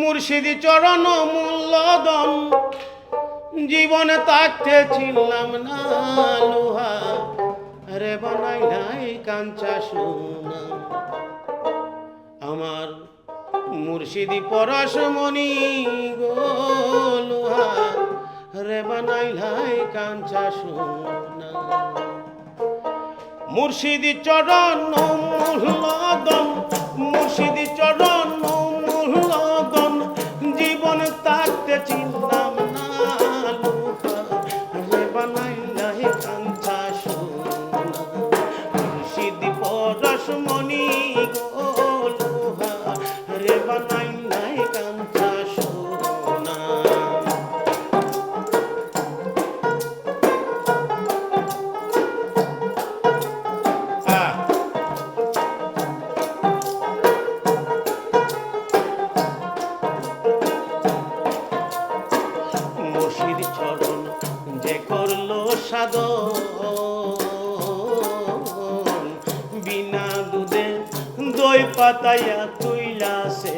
মুর্শিদি চরণ মূল্যদন জীবনে তাকতে ছিলাম না লোহা। রে বানাই নাই কাঞ্চা সোনা। আমার মুর্শিদি পরশমণি গো লোহা। রে বানাই নাই কাঞ্চা সোনা। মুর্শিদি চরণ মূল্যদন চরণ যে করল সাধন। বিনা দুধে দই পাতাইয়া তুইলা সে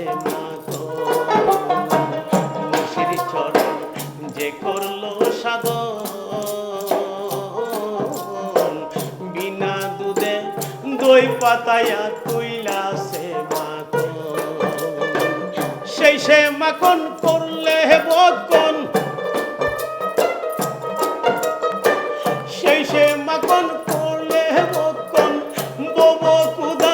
মুর্শিদ চরণ যে করল সাধন। বিনা দুধে দই পাতাইয়া তুইলা সে সেই সে মাখন করলে বকন বব কুদা থাকবে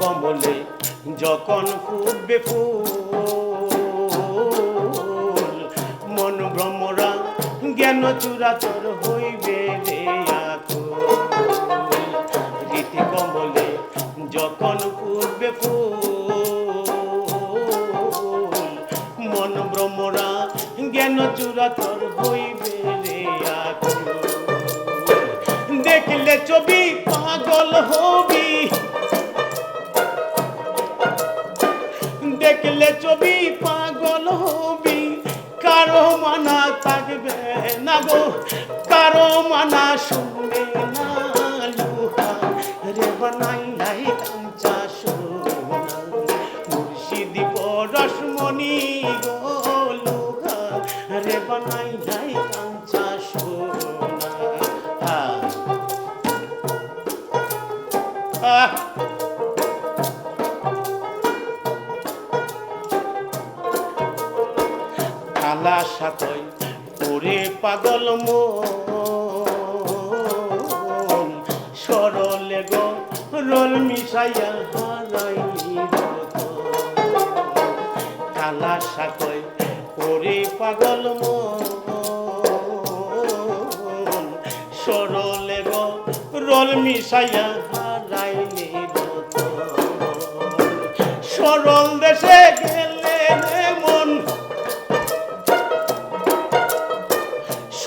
কমলে, যখন ফুটবে ফুল, মন ভ্রমরা জ্ঞান চূড়াচর হইবে রে কমলে, যখন ফুটবে ফুল, মন ভ্রমরা জ্ঞান চূড়াচর হইবে দেখলে ছবি পাগল হবি। দেখলে ছবি পাগল হবি। কারও মানা থাকবে না গো, কারও মানা শুনবে না লুহা। রে বানাই নাই কাঞ্চা সোনা। মুর্শিদি পরশমণি গো লুহা। রে বানাই নাই কাঞ্চা সোনা। আহ। কালা সাতই ওরে পাগল মন সরলে গো, রোল মিশাইয়া রতন। কালা সাতই ওরে পাগল মন সরলে গো, রোল মিশাইয়া রতন। সরল দেশে গেলে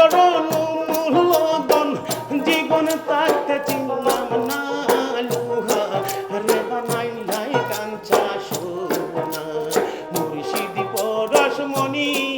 চরণ লোদন জীবন তাতে চিনলাম না লুহা রে বানাইলাই কাঞ্চা সোনা মুর্শিদি পরশমণি